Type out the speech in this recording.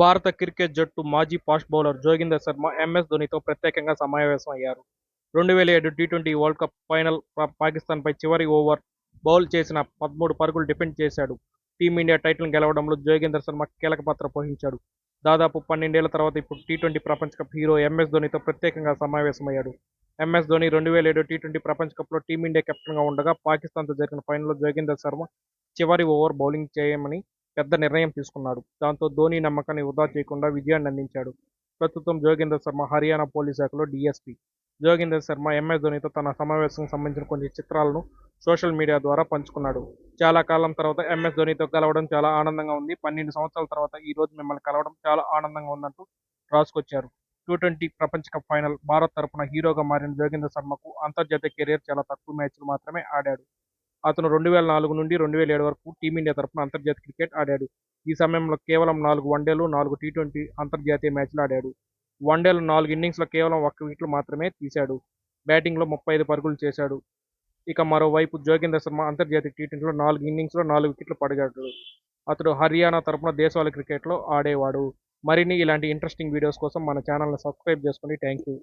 భారత క్రికెట్ జట్టు మాజీ fast bowler Joginder Sharma MS ధోనీతో ప్రత్యేకంగా సమావేశం అయ్యారు రెండు వేల ఏడు T twenty world cup final పాకిస్తాన్పై చివరి ఓవర్ బౌల్ చేసిన పదమూడు పరుగులు డిఫెండ్ చేశాడు. టీమిండియా టైటిల్ గెలవడంలో జోగిందర్ శర్మ కీలక పాత్ర పోషించాడు. దాదాపు పన్నెండేళ్ళ తర్వాత ఇప్పుడు టీ ట్వంటీ ప్రపంచ కప్ హీరో ఎంఎస్ ధోనితో ప్రత్యేకంగా సమావేశమయ్యాడు. ఎంఎస్ ధోని రెండు వేల ఏడు టీ ట్వంటీ ప్రపంచ కప్లో టీమిండియా కెప్టెన్గా ఉండగా పాకిస్తాన్తో జరిగిన ఫైనల్లో జోగిందర్ శర్మ చివరి ఓవర్ బౌలింగ్ చేయమని పెద్ద నిర్ణయం తీసుకున్నాడు. దాంతో ధోని నమ్మకాన్ని వృధా చేయకుండా విజయాన్ని అందించాడు. ప్రస్తుతం జోగిందర్ శర్మ హర్యానా పోలీస్ శాఖలో డీఎస్పీ. జోగిందర్ శర్మ ఎంఎస్ ధోనితో తన సమావేశం సంబంధించిన కొన్ని చిత్రాలను సోషల్ మీడియా ద్వారా పంచుకున్నాడు. చాలా కాలం తర్వాత ఎంఎస్ ధోనితో కలవడం చాలా ఆనందంగా ఉంది. పన్నెండు సంవత్సరాల తర్వాత ఈ రోజు మిమ్మల్ని కలవడం చాలా ఆనందంగా ఉందంటూ రాసుకొచ్చారు. టూ ట్వంటీ ప్రపంచ కప్ ఫైనల్ భారత్ తరపున హీరోగా మారిన జోగిందర్ శర్మకు అంతర్జాతీయ కెరీర్ చాలా తక్కువ మ్యాచ్లు మాత్రమే ఆడాడు. అతను రెండు వేల నాలుగు నుండి రెండు వేల ఏడు వరకు టీమిండియా తరపున అంతర్జాతీయ క్రికెట్ ఆడాడు. ఈ సమయంలో కేవలం నాలుగు వన్డేలు నాలుగు టీ ట్వంటీ అంతర్జాతీయ మ్యాచ్లు ఆడాడు. వన్డేలు నాలుగు ఇన్నింగ్స్లో కేవలం ఒక్క వికెట్లు మాత్రమే తీశాడు. బ్యాటింగ్లో ముప్పై ఐదు పరుగులు చేశాడు. ఇక మరోవైపు జోగిందర్ శర్మ అంతర్జాతీయ టీ ట్వంటీలో నాలుగు ఇన్నింగ్స్లో నాలుగు వికెట్లు పడిగాడు అతడు హర్యానా తరపున దేశవాళీ క్రికెట్లో ఆడేవాడు. మరిన్ని ఇలాంటి ఇంట్రెస్టింగ్ వీడియోస్ కోసం మన ఛానల్ని సబ్స్క్రైబ్ చేసుకోండి. Thank you.